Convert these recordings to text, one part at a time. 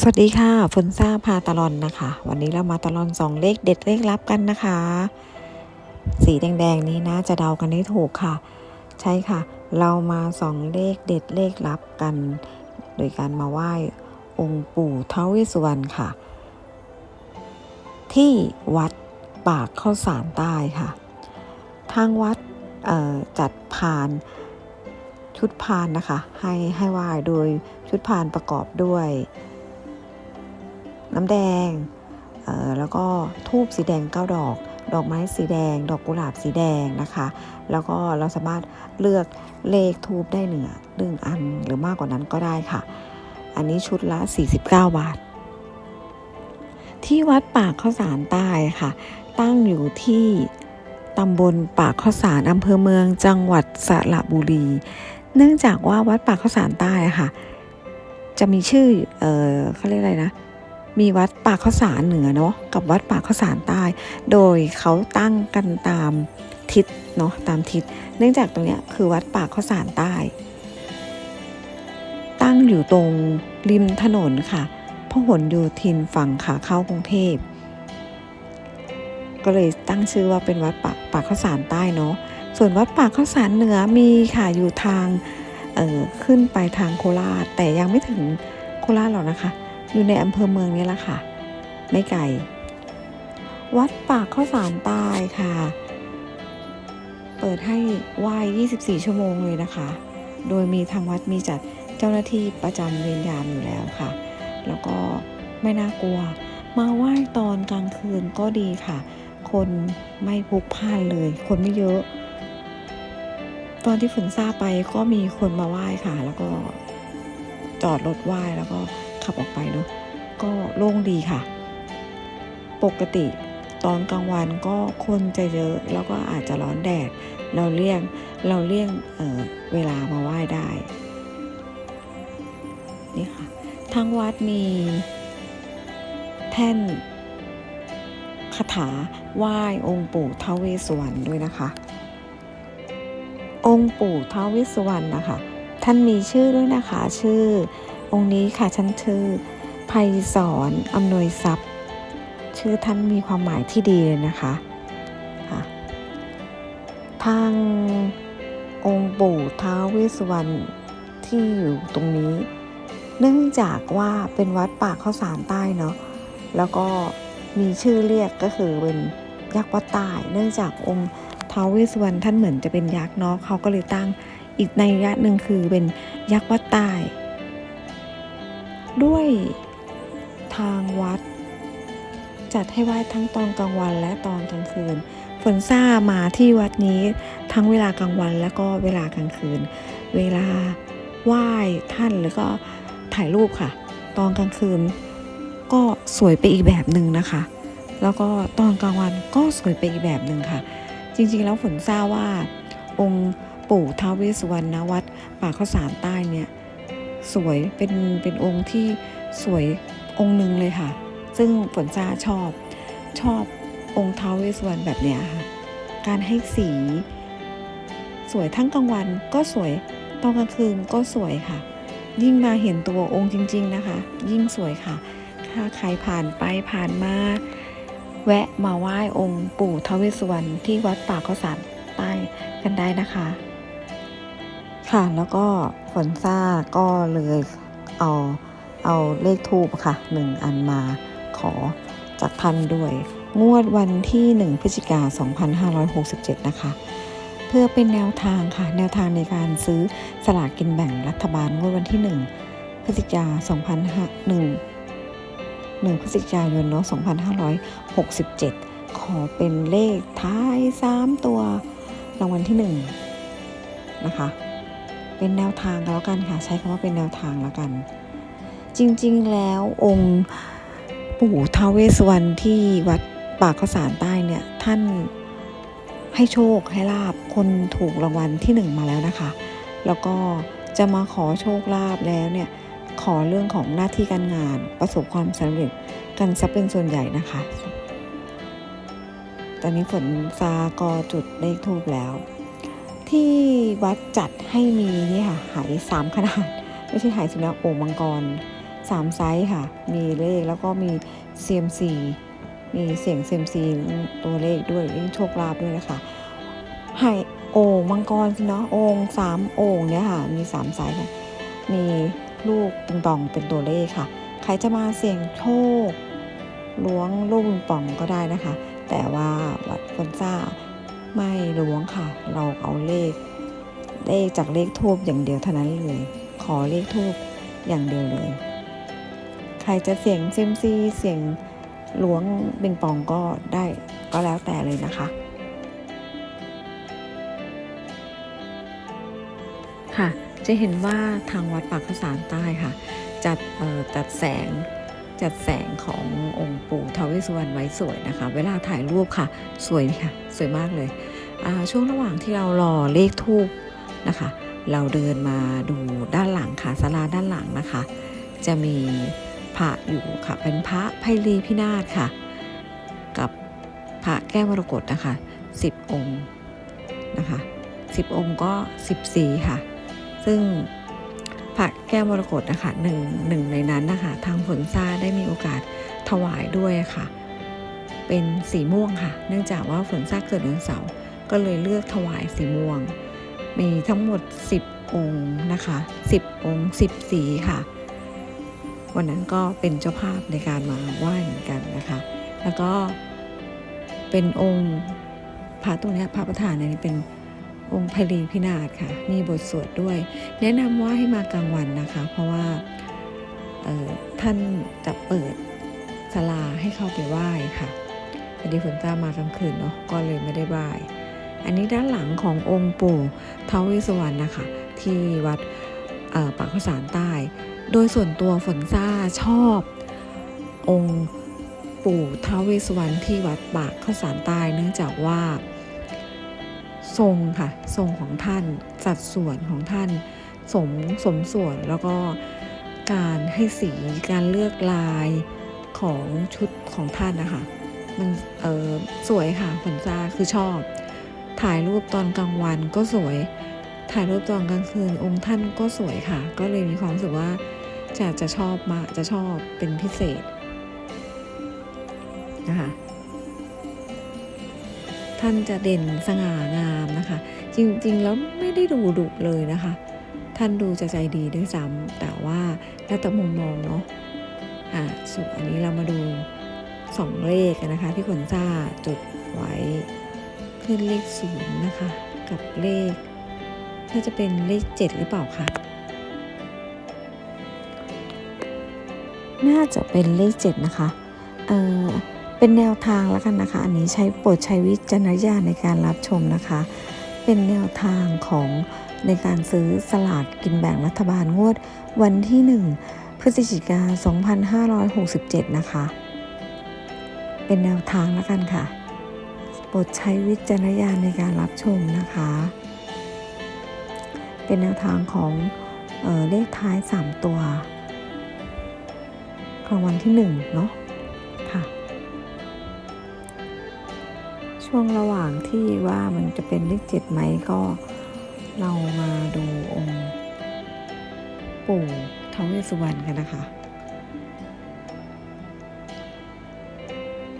สวัสดีค่ะฝนซ่าพาตลอนนะคะ วันนี้เรามาตลอนสองเลขเด็ดเลขลับกันนะคะ สีแดงๆนี้นะจะเดากันได้ถูกค่ะ ใช่ค่ะ เรามาสองเลขเด็ดเลขลับกัน โดยการมาไหว้องค์ปู่ทวเวสสุวรรณค่ะ ที่วัดปากข้าวสารใต้ค่ะ ทางวัดจัดพานชุดพานนะคะ ให้ให้ไหว้โดยชุดพานประกอบด้วย น้ำแดงแล้วก็ทูบสีแดงเก้าดอก ดอกไม้สีแดง ดอกกุหลาบสีแดงนะคะ แล้วก็เราสามารถเลือกเลขทูบได้หนึ่งหนึ่งอันหรือมากกว่านั้นก็ได้ค่ะ อันนี้ชุดละ 49 บาท ที่วัดปากข้าวสารใต้ค่ะ ตั้งอยู่ที่ตำบลปากข้าวสารอำเภอเมืองจังหวัดสระบุรี เนื่องจากว่าวัดปากข้าวสารใต้ค่ะ จะมีชื่อเออเขาเรียกอะไรนะ มีวัดป่าข้าวสารเหนือเนาะกับวัดป่าข้าวสารใต้ โดยเขาตั้งกันตามทิศเนาะตามทิศ เนื่องจากตรงเนี้ยคือวัดป่าข้าวสารใต้ ตั้งอยู่ตรงริมถนนค่ะพหลโยธินฝั่งขาเข้ากรุงเทพ ก็เลยตั้งชื่อว่าเป็นวัดปากปาข้าวสารใต้เนาะส่วนวัดป่าข้าวสารเหนือมีค่ะอยู่ทางเออขึ้นไปทางโคราชแต่ยังไม่ถึงโคราชหรอกนะคะ อยู่ในอำเภอเมืองนี่แหละค่ะ ไม่ไกล วัดปากข้าวสารใต้ค่ะ เปิดให้ไหว้ 24 ชั่วโมงเลยนะคะ โดยมีทางวัดมีจัดเจ้าหน้าที่ประจำเวรยามอยู่แล้วค่ะ แล้วก็ไม่น่ากลัว มาไหว้ตอนกลางคืนก็ดีค่ะ คนไม่พลุกพล่านเลย คนไม่เยอะ ตอนที่ฝนซาไปก็มีคนมาไหว้ค่ะ แล้วก็จอดรถไหว้แล้วก็ ขับออกไปเนาะก็โล่งดีค่ะ ปกติตอนกลางวันก็คนจะเยอะแล้วก็อาจจะร้อนแดด เราเลี่ยงเราเลี่ยงเออเวลามาไหว้ได้นี่ค่ะทางวัดมี แท่นคาถาไหว้องค์ปู่ท้าวเวสสุวรรณด้วยนะคะ องค์ปู่ท้าวเวสสุวรรณนะคะ ท่านมีชื่อด้วยนะคะ ชื่อ องค์นี้ค่ะท่านชื่อไพศาลอำนวยทรัพย์ ชื่อท่านมีความหมายที่ดีเลยนะคะค่ะทางองค์ปู่ท้าวเวสสุวรรณที่อยู่ตรงนี้ เนื่องจากว่าเป็นวัดป่าข้าวสารใต้เนาะแล้วก็มีชื่อเรียกก็คือเป็นยักษ์วัดใต้เนื่องจากองค์ท้าวเวสสุวรรณท่านเหมือนจะเป็นยักษ์เนาะเขาก็เลยตั้งอีกในยะหนึ่งคือเป็นยักษ์วัดใต้ ด้วยทางวัด จัดให้ไหว้ทั้งตอนกลางวันและตอนกลางคืน ฝนซ่ามาที่วัดนี้ทั้งเวลากลางวันและก็เวลากลางคืน เวลาไหว้ท่านแล้วก็ถ่ายรูปค่ะ ตอนกลางคืน ก็สวยไปอีกแบบหนึ่งนะคะ แล้วก็ตอนกลางวันก็สวยไปอีกแบบหนึ่งค่ะ จริงๆแล้วฝนทราบว่า องค์ปู่ท้าวเวสสุวรรณวัดป่าข้าวสารใต้เนี่ย สวยเป็นเป็นองค์ที่สวยองค์หนึ่งเลยค่ะ ซึ่งฝนทราชอบชอบองค์ท้าวเวสวรแบบเนี้ยค่ะ การให้สี สวยทั้งกลางวันก็สวยตอนกลางคืนก็สวยค่ะ ยิ่งมาเห็นตัวองค์จริง ๆนะคะ ยิ่งสวยค่ะ ถ้าใครผ่านไปผ่านมาแวะมาไหว้องค์ปู่ทวเวสวรรณที่วัดป่าข้าวสารใต้กันได้นะคะ ค่ะ แล้วก็ฝนซ่าก็เลยเอาเอาเลขทูปค่ะหนึ่งอันมาขอจากท่านด้วย งวดวันที่ 1พฤศจิกา2567 นะคะ เพื่อเป็นแนวทางค่ะ แนวทางในการซื้อสลากกินแบ่งรัฐบาลงวดวันที่ 1พฤศจิกา2001 1พฤศจิกายนเนาะ2567 ขอเป็นเลขท้าย 3 ตัวรางวัลที่ 1 นะคะ เป็นแนวทางก็แล้วกันค่ะ ใช้คำว่าเป็นแนวทางแล้วกัน จริงๆแล้วองค์ปู่ท้าวเวสสุวรรณที่วัดปากข้าวสารใต้เนี่ยท่านให้โชคให้ลาบคนถูกรางวัลที่หนึ่งมาแล้วนะคะ แล้วก็จะมาขอโชคลาภแล้วเนี่ยขอเรื่องของหน้าที่การงานประสบความสำเร็จกันซะเป็นส่วนใหญ่นะคะ ตอนนี้ฝนซากอจุดเลขทูบแล้ว ที่วัดจัดให้มีนี่ค่ะหายสามขนาด ไม่ใช่หายสุนัขโอ่งมังกรสามไซส์ค่ะ มีเลขแล้วก็มี CMC มีเสียง CMC ตัวเลขด้วยเรื่องโชคลาภด้วยนะคะให้โอ่งมังกรสิเนาะโอ่งสามโอ่งเนี่ยค่ะ มีสามไซส์ค่ะมีลูกปิงปองเป็นตัวเลขค่ะ ใครจะมาเสี่ยงโชคล้วงลูกปิงปองก็ได้นะคะ แต่ว่าวัดฟอนซ่า ไม่ล้วงค่ะ เราเอาเลข เลขจากเลขทูบอย่างเดียวเท่านั้นเลย ขอเลขทูบอย่างเดียวเลย ใครจะเสียงเซมซีเสียงล้วงปิงปองก็ได้ก็แล้วแต่เลยนะคะ ค่ะ จะเห็นว่าทางวัดปากข้าสารใต้ค่ะ จัดเอ่อจัดแสงจัดแสงขององค์ปู่ วสุวรรณไว้สวยนะคะ เวลาถ่ายรูปค่ะ สวยค่ะ สวยมากเลยช่วงระหว่างที่เรารอเลขทูบนะคะ เราเดินมาดูด้านหลังค่ะศาลาด้านหลังนะคะ จะมีพระอยู่ค่ะ เป็นพระไพลีพินาศค่ะ กับพระแก้วมรกตนะคะ10องค์นะคะ10องค์ก็14ค่ะ ซึ่งพระแก้วมรกตนะคะหนึ่งหนึ่งในนั้นนะคะ ทางผลซาได้มีโอกาส ถวายด้วยค่ะ เป็นสีม่วงค่ะ เนื่องจากว่าฝนซ่าเกิดวันเสาร์ก็เลยเลือกถวายสีม่วง มีทั้งหมด 10 องค์นะคะ 10 องค์ 10 สีค่ะ วันนั้นก็เป็นเจ้าภาพในการมาไหว้เหมือนกันนะคะ แล้วก็เป็นองค์พระตัวนี้พระประธานนี่ยเป็นองค์พลีพินาศค่ะ มีบทสวดด้วย แนะนำว่าให้มากลางวันนะคะ เพราะว่าท่านจะเปิด ศาลาให้เข้าไปไหว้ค่ะพอดีฝนตามากลางคืนเนาะก็เลยไม่ได้ไหว้อันนี้ด้านหลังขององค์ปู่ทวเวสสุวรรณนะคะที่วัดปากข้าวสารใต้ โดยส่วนตัวฝนซ่าชอบ องค์ปู่ทวเวสสุวรรณที่วัดปากข้าสารใต้ เนื่องจากว่า ทรงค่ะทรงของท่านสัดส่วนของท่านสมสมส่วนแล้วก็การให้สีการเลือกลาย ของชุดของท่านนะคะ มันเออสวยค่ะฝนซาคือชอบ ถ่ายรูปตอนกลางวันก็สวย ถ่ายรูปตอนกลางคืนองค์ท่านก็สวยค่ะ ก็เลยมีความรู้สึกว่าจะจะชอบมากจะชอบเป็นพิเศษนะคะท่านจะเด่นสง่างามนะคะ จริงๆแล้วไม่ได้ดูดุเลยนะคะ ท่านดูจะใจดีด้วยซ้ำแต่ว่าแล้วแต่มุมมองเนาะ อะส่วนอันนี้เรามาดูสองเลขกันนะคะ ที่ขนซ่าจดไว้ขึ้นเลขศูนย์นะคะ กับเลขน่าจะเป็นเลขเจ็ดหรือเปล่าคะน่าจะเป็นเลขเจ็ดนะคะ เออเป็นแนวทางแล้วกันนะคะ อันนี้ใช้โปรดใช้วิจารณญาณในการรับชมนะคะ เป็นแนวทางของในการซื้อสลากกินแบ่งรัฐบาลงวดวันที่ 1 พฤศจิกา 2567 นะคะ เป็นแนวทางแล้วกันค่ะโปรดใช้วิจารณญาณในการรับชมนะคะ เป็นแนวทางของเออเลขท้าย 3 ตัวของวันที่ 1 เนาะค่ะ ช่วงระหว่างที่ว่ามันจะเป็นเลขเจ็ดไหมก็เรามาดูองค์ปู่ ท้าวเวสสุวรรณกันนะคะ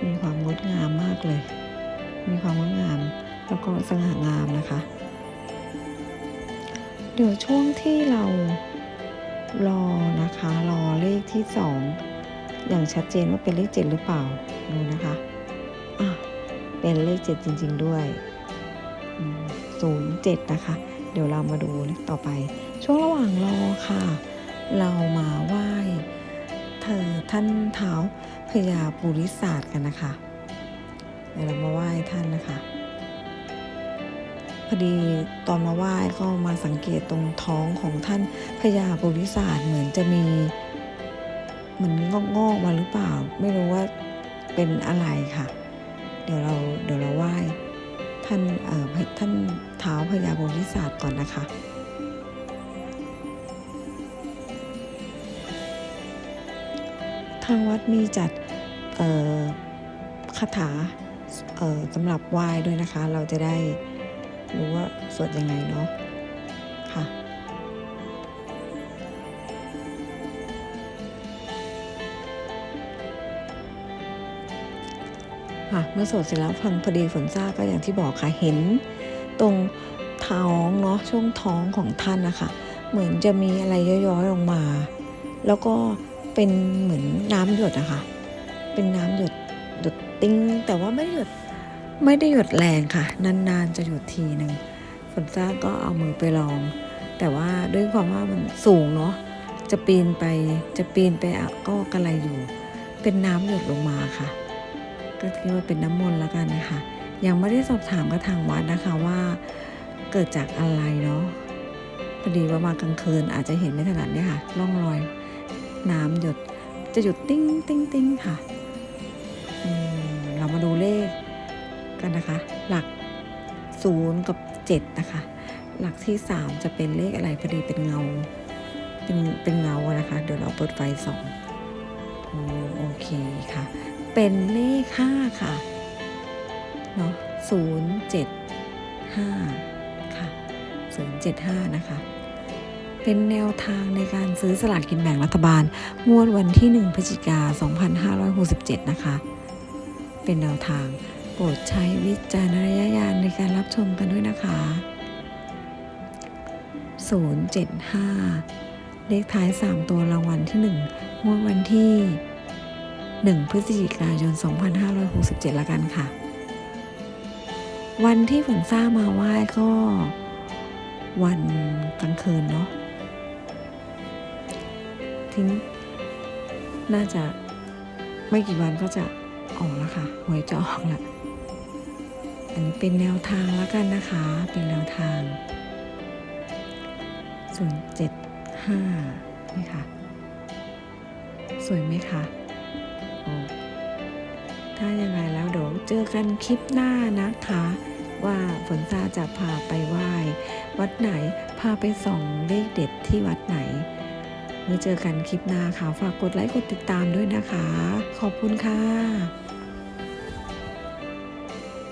มีความงดงามมากเลย มีความงดงามแล้วก็สง่างามนะคะ เดี๋ยวช่วงที่เรารอนะคะ รอเลขที่สองอย่างชัดเจนว่าเป็นเลขเจ็ดหรือเปล่าดูนะคะอะเป็นเลขเจ็ดจริง ๆ ด้วยศูนย์เจ็ดนะคะ เดี๋ยวเรามาดูเลขต่อไป ช่วงระหว่างรอค่ะ เรามาไหว้เธอท่านเท้าพญาปุริศาสตร์กันนะคะ เดี๋ยวเรามาไหว้ท่านนะคะ พอดีตอนมาไหว้ก็มาสังเกตตรงท้องของท่านพญาปุริศาสตร์เหมือนจะมีเหมือนงอกงอกมาหรือเปล่า ไม่รู้ว่าเป็นอะไรค่ะ เดี๋ยวเราเดี๋ยวเราไหว้ท่านเอ่อท่านเท้าพญาปุริศาสตร์ก่อนนะคะ ทางวัดมีจัดคาถาสำหรับไหว้ด้วยนะคะ เราจะได้รู้ว่าสวดยังไงเนาะค่ะเมื่อสวดเสร็จแล้วฟังพอดีฝนซาก็อย่างที่บอกค่ะเห็นตรงท้องเนาะช่วงท้องของท่านนะคะ เหมือนจะมีอะไรย้อยๆลงมา แล้วก็ เป็นเหมือนน้ำหยดอะค่ะ เป็นน้ำหยดหยดติ้ง แต่ว่าไม่หยดไม่ได้หยดแรงค่ะ นานๆจะหยดทีหนึ่งฝนซ่าก็เอามือไปลอง แต่ว่าด้วยความว่ามันสูงเนาะจะปีนไปจะปีนไปอะก็กระไรอยู่ เป็นน้ำหยดลงมาค่ะ ก็คิดว่าเป็นน้ำมนต์แล้วกันนะคะยังไม่ได้สอบถามกับทางวัดนะคะว่าเกิดจากอะไรเนาะพอดีว่ามากลางคืนอาจจะเห็นไม่ถนัดเนี่ยค่ะร่องรอย น้ำหยดจะหยุดติ้งติ้งติ้งค่ะเรามาดูเลขกันนะคะ หลักศูนย์กับเจ็ดนะคะ หลักที่สามจะเป็นเลขอะไรพอดีเป็นเงา เป็นเป็นเงานะคะ เดี๋ยวเราเปิดไฟสองโอโอเคค่ะ เป็นเลขห้าค่ะเนาะศูนย์เจ็ดห้าค่ะศูนย์เจ็ดห้านะคะ เป็นแนวทางในการซื้อสลากกินแบ่งรัฐบาล งวดวันที่ 1 พฤศจิกา 2567 นะคะ เป็นแนวทาง โปรดใช้วิจารณญาณในการรับชมกันด้วยนะคะ 075 เลขท้าย 3 ตัวรางวัลที่ 1 งวดวันที่ 1 พฤศจิกายน 2567 ละกันค่ะ วันที่ฝนซ่ามาไหว้ก็วันกลางคืนเนาะ ทิ้ง น่าจะไม่กี่วันก็จะออกแล้วค่ะหวยจะออกละอันนี้เป็นแนวทางแล้วกันนะคะ เป็นแนวทางศูนเจ็ดห้านี่ค่ะ สวยไหมคะถ้ายังไงแล้วเดี๋ยวเจอกันคลิปหน้านะคะ ว่าฝนตาจะพาไปไหว้ วัดไหนพาไปส่องเลขเด็ดที่วัดไหน ไว้เจอกันคลิปหน้าค่ะ ฝากกดไลค์กดติดตามด้วยนะคะ ขอบคุณค่ะ